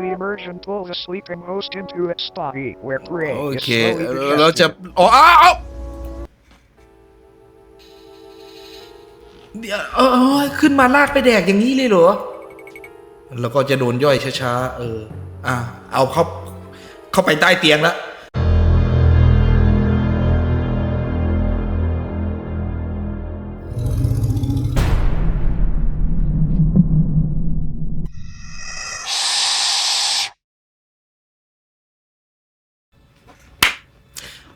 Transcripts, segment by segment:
slowly emerge and pull the sleeping host into its body, where prey โอ is เค slowly เราจะ digested. อ๋ออ้าวอ้าวเดี๋ยวเออขึ้นมาลากไปแดกอย่างนี้เลยเหรอ แล้วก็จะโดนย่อยช้าๆ เออ อะ เอาเข้า เข้าไปใต้เตียงแล้ว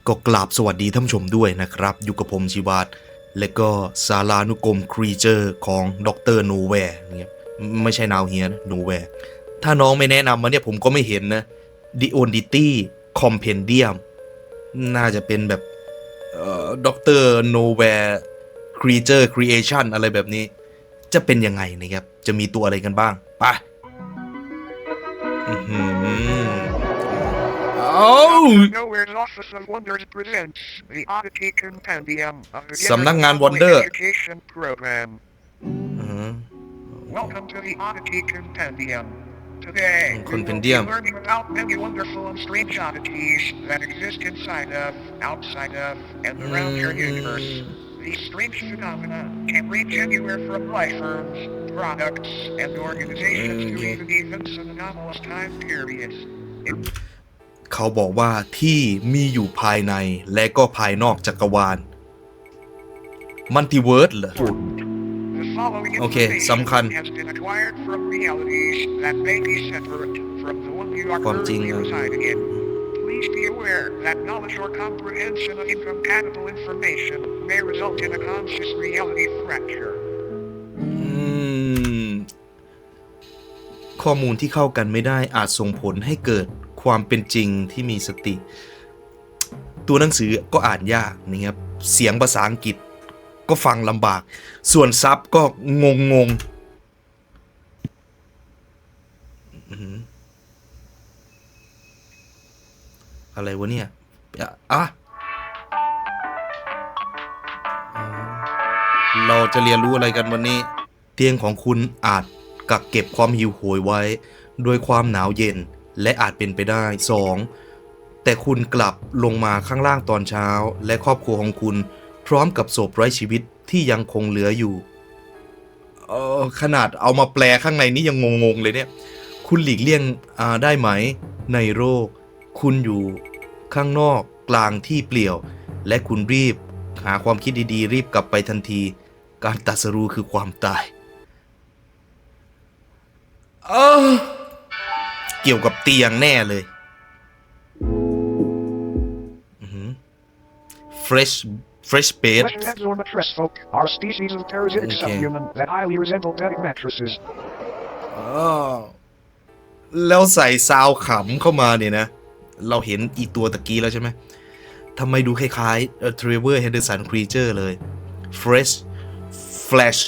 ก็กราบสวัสดีท่านชมด้วยนะครับ อยู่กับผมชิวัตและก็สารานุกรมครีเจอร์ของดรโนแวร์เนี่ยไม่ใช่นาวเฮียนะโนแวร์ถ้าน้องไม่แนะนำมาเนี่ยผมก็ไม่เห็นนะ The Onity Compendium น่าจะเป็นแบบเอ่อดรโนแวร์ครีเจอร์ครีเอชันอะไรแบบนี้ จะเป็นยังไงนะครับ จะมีตัวอะไรกันบ้าง ไป อื้อหือเอ้า Nowhere's Office of Wonders presents the Oddity Compendium of the สำนักงาน General Wonder Education Program. อือ Welcome to the Oddity Compendium. Today, we will be Compendium. learning about many wonderful and strange oddities that exist inside of, outside of, and around your universe. These strange phenomena can range anywhere from life forms, products, and organizations to Okay. even events of anomalous time periods. เขาบอกว่าที่มีอยู่ภายในและก็ภายนอกจักรวาล มัลติเวิร์สเหรอ The following Okay, information สำคัญ has been acquired from realities that may be separate from the one you are ความจริง currently อะ residing in. Please be aware that knowledge or comprehension of incompatible information may result in a conscious reality fracture. อืมข้อมูลที่เข้ากันไม่ได้อาจส่งผลให้เกิด ความเป็นจริงที่มีสติ ตัวหนังสือก็อ่านยากนะครับเสียงภาษาอังกฤษก็ฟังลำบาก ส่วนซับก็งงงๆอื้อหืออะไรวะเนี่ยอะเราจะเรียนรู้อะไรกันวันนี้ เตียงของคุณอาจกักเก็บความหิวโหยไว้ ด้วยความหนาวเย็น และอาจเป็นไปได้ 2. แต่คุณกลับลงมาข้างล่างตอนเช้า และครอบครัวของคุณ พร้อมกับศพไร้ชีวิตที่ยังคงเหลืออยู่เออขนาดเอามาแปลข้างในนี่ยังงงๆเลยเนี่ย คุณหลีกเลี่ยงได้ไหม ในโรค คุณอยู่ข้างนอกกลางที่เปลี่ยว และคุณรีบ หาความคิดดีๆ รีบกลับไปทันที การตรัสรู้คือความตาย เออ เกี่ยวกับเตียงแน่เลยอือหือ fresh fresh bed Fleshheads or mattress folk are species of parasitic Okay. subhuman that highly resemble bedding mattresses. อ้าวแล้วใส่ซาวขำเข้ามาเนี่ยนะ เราเห็นอีตัวตะกี้แล้วใช่ไหมทำไมดูคล้ายๆ Trevor Henderson Creature เลย Fresh Flash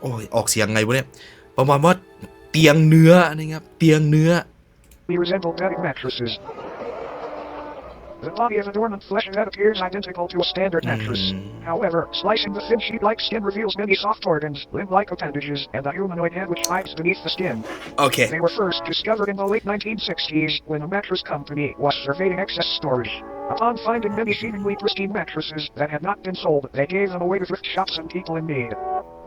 โอ้ยออกเสียงไงวะเนี่ย ประมาณว่าเตียงเนื้อนะครับ เตียงเนื้อ We resemble padded mattresses. The body is a dormant flesh that appears identical to a standard mattress. Mm. However, slicing the thin sheet-like skin reveals many soft organs, limb-like appendages, and a humanoid head which hides beneath the skin. Okay. They were first discovered in the late 1960s when a mattress company was surveying excess storage. Upon finding many seemingly pristine mattresses that had not been sold, they gave them away to thrift shops and people in need.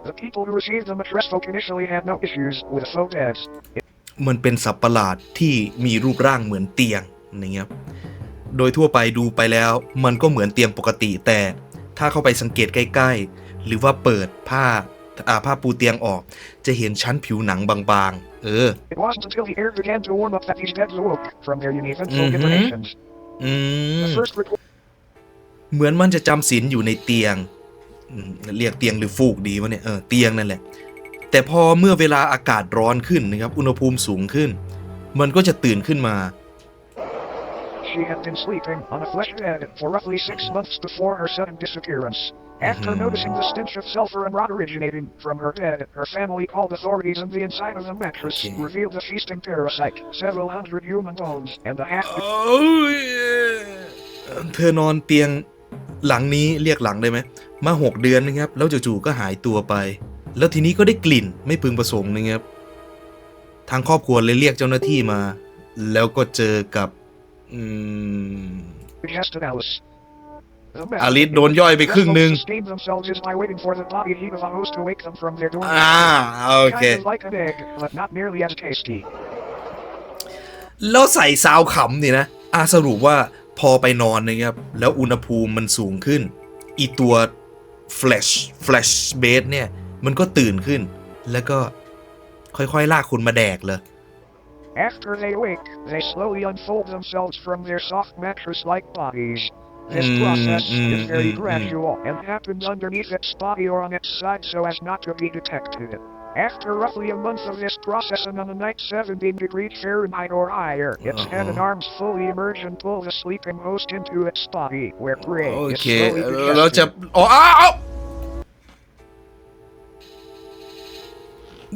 The people who received the mattress folk initially had no issues with faux beds. มันเป็นสัตว์ประหลาดที่มีรูปร่างเหมือนเตียงนะครับโดยทั่วไปดูไปแล้ว มันก็เหมือนเตียงปกติ แต่ถ้าเข้าไปสังเกตใกล้ ๆ หรือว่าเปิดผ้าอ่าผ้าปูเตียงออก จะเห็นชั้นผิวหนังบางๆ เออ It wasn't until the air began to warm up that these beds awoke from their uneventful Mhm. hibernations. อืม The first report เหมือนมันจะจำศีลอยู่ในเตียงอืมเรียกเตียงหรือฟูกดีวะเนี่ย เออ เตียงนั่นแหละ แต่พอเมื่อเวลาอากาศร้อนขึ้นนะครับ อุณหภูมิสูงขึ้น มันก็จะตื่นขึ้นมา she had been sleeping on a flesh bed for roughly six months before her sudden disappearance. After Mhm. noticing the stench of sulfur and rot originating from her bed, her family called authorities and the inside of the mattress Okay. revealed a feasting parasite, several hundred human bones, and a half โอ้ยเธอนอนเตียงหลังนี้เรียกหลังได้ไหม มาหกเดือนนะครับ แล้วจู่ๆก็หายตัวไป แล้วทีนี้ก็ได้กลิ่นไม่พึงประสงค์นะครับ ทางครอบครัวเลยเรียกเจ้าหน้าที่มา แล้วก็เจอกับอืม suggested Alice. The อ method ลิสโดนย่อยไปครึ่งหนึ่ง sustain themselves is by waiting for the body heat of a host to wake them from their dormant อ่าโอเค Kind of like an egg, but not nearly as tasty. แล้วใส่ซาวขำนี่นะอาสรุปว่าพอไปนอนนะครับ แล้วอุณหภูมิมันสูงขึ้น อีตัว Flash Flash b a s เนี่ย มันก็ตื่นขึ้น แล้วก็ค่อยๆ ลากคุณมาแดกเลย After they wake, they slowly unfold themselves from their soft mattress-like bodies. This Mm, process mm, is very mm, mm. gradual and happens underneath its body or on its side so as not to be detected. After roughly a month of this process and on a night 17 degrees Fahrenheit or higher, its head and Uh-huh. arms fully emerge and pull the sleeping host into its body, where prey โอ is เค slowly เราจะ digested.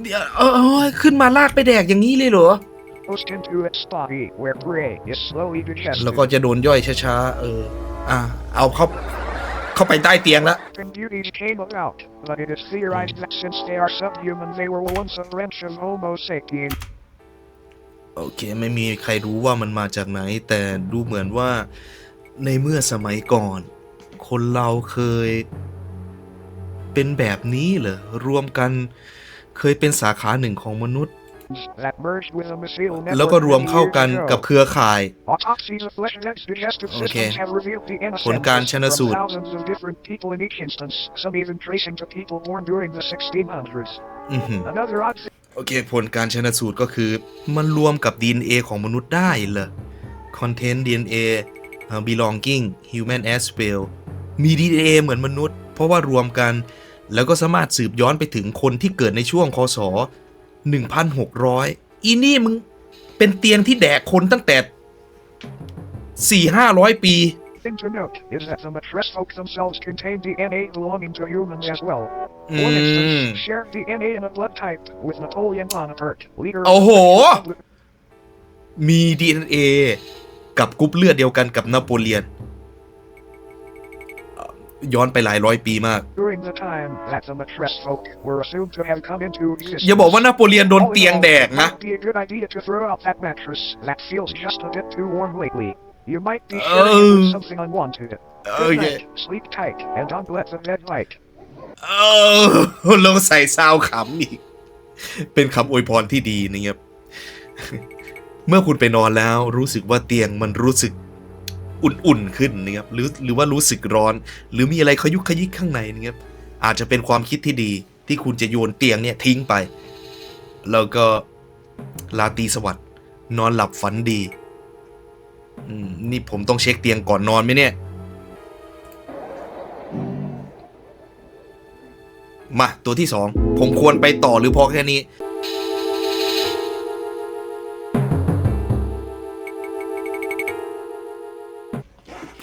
เดี๋ยวเออเออขึ้นมาลากไปแดกอย่างนี้เลยเหรอ Host into its body, where prey is slowly แล้วก็ digested. จะโดนย่อยช้าๆ เออ อะ เอาเข้า เข้าไปใต้เตียงแล้ว and beauties came about, but it is theorized that since they are subhuman, they were once a branch of Homo sapien. โอเค ไม่มีใครรู้ว่ามันมาจากไหน แต่ดูเหมือนว่าในเมื่อสมัยก่อน คนเราเคย เป็นแบบนี้เหรอ รวมกัน เคยเป็นสาขาหนึ่งของมนุษย์ that merged with a missile แล้วก็ network รวม many เข้า years กัน ago. กับเครือข่าย Autopsies of flesh dense digestive systems Okay. have revealed the ผลการ ancestors ชนสูต from ร thousands of different people in each instance, some even tracing to people born during the 1600s. อือหือ Another odd thing โอเค ผลการชนสูตรก็คือ มันรวมกับ DNA ของมนุษย์ได้เหรอ Content DNA เอ่อ Belonging Human as well มี DNA เหมือนมนุษย์ เพราะว่ารวมกัน แล้วก็สามารถสืบย้อนไปถึงคนที่เกิดในช่วงคศ 1,600 อีนี่มึงเป็นเตียงที่แดกคนตั้งแต่4-500ปี thing to note is that the mattress folk themselves contain DNA belonging to humans as well. Mm. For instance, shared DNA in a blood type with Napoleon Bonaparte, leader of โอ้โห the มี DNA กับกรุ๊ปเลือดเดียวกันกับนโปเลียนเอ่อ ย้อนไปหลายร้อยปีมาก during the time that the mattress folk were assumed to have come into existence. อย่าบอกว่านโปเลียนโดนเตียงแดกนะ It might be a good idea to throw out that mattress that feels just a bit too warm lately. You might be sharing it Oh. with something unwanted. Good Okay. night, sleep tight, and don't let the bed light. เออลงใส่ซาวขำอีก เป็นคำอวยพรที่ดีนะครับ เมื่อคุณไปนอนแล้วรู้สึกว่าเตียงมันรู้สึก อุ่นๆขึ้นนะครับหรือหรือว่ารู้สึกร้อน หรือมีอะไรขยุกขยิกข้างในนะครับอาจจะเป็นความคิดที่ดีที่คุณจะโยนเตียงเนี่ยทิ้งไป แล้วก็ลาตีสวัสด์นอนหลับฝันดีนี่ผมต้องเช็คเตียงก่อนนอนไหมเนี่ย มาตัวที่สองผมควรไปต่อหรือพอแค่นี้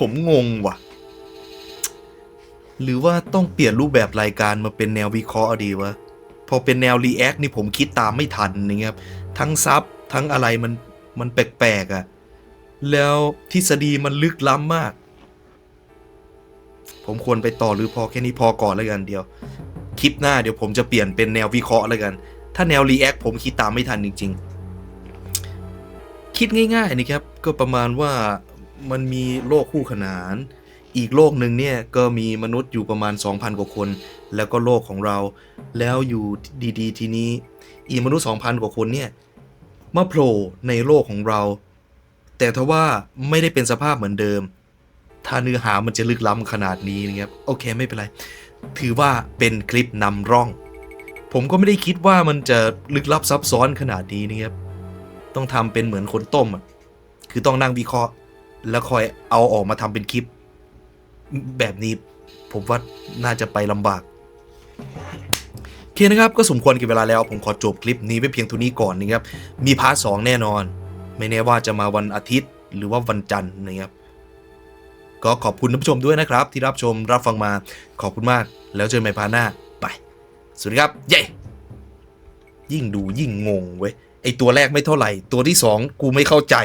ผมงงว่ะ หรือว่าต้องเปลี่ยนรูปแบบรายการมาเป็นแนววิเคราะห์ดีวะ พอเป็นแนวรีแอคนี่ผมคิดตามไม่ทันนะครับ ทั้งซับทั้งอะไรมันมันแปลกๆอะ่ะ แล้วทฤษฎีมันลึกล้ำมาก ผมควรไปต่อหรือพอแค่นี้พอก่อนแล้วกันเดียว คลิปหน้าเดี๋ยวผมจะเปลี่ยนเป็นแนววิเคราะห์แล้วกัน ถ้าแนวรีแอคผมคิดตามไม่ทันจริง ๆ คิดง่ายๆนะครับ ก็ประมาณว่า มันมีโลกคู่ขนาน อีกโลกหนึ่งเนี่ยก็มีมนุษย์อยู่ประมาณ 2,000 กว่าคน แล้วก็โลกของเรา แล้วอยู่ดีๆ ทีนี้ อีมนุษย์ 2,000 กว่าคนเนี่ยมาโผล่ในโลกของเรา แต่ทว่าไม่ได้เป็นสภาพเหมือนเดิม ถ้าเนื้อหามันจะลึกล้ำขนาดนี้นะครับโอเคไม่เป็นไร ถือว่าเป็นคลิปนำร่อง ผมก็ไม่ได้คิดว่ามันจะลึกลับซับซ้อนขนาดนี้นะครับต้องทำเป็นเหมือนคนต้มอะคือต้องนั่งวิเคราะห์ แล้วคอยเอาออกมาทำเป็นคลิป แบบนี้ผมว่าน่าจะไปลำบากโอเคนะครับ ก็สมควรกับเวลาแล้ว ผมขอจบคลิปนี้ไว้เพียงเท่านี้ก่อนนะครับ มีพาร์ทสองแน่นอน ไม่แน่ว่าจะมาวันอาทิตย์หรือว่าวันจันทร์นะครับ ก็ขอบคุณท่านผู้ชมด้วยนะครับ ที่รับชมรับฟังมาขอบคุณมาก แล้วเจอกันใหม่พาร์ทหน้าไปสวัสดีครับเย้ยิ่งดูยิ่งงงเว้ยไอตัวแรกไม่เท่าไหร่ ตัวที่สองกูไม่เข้าใจ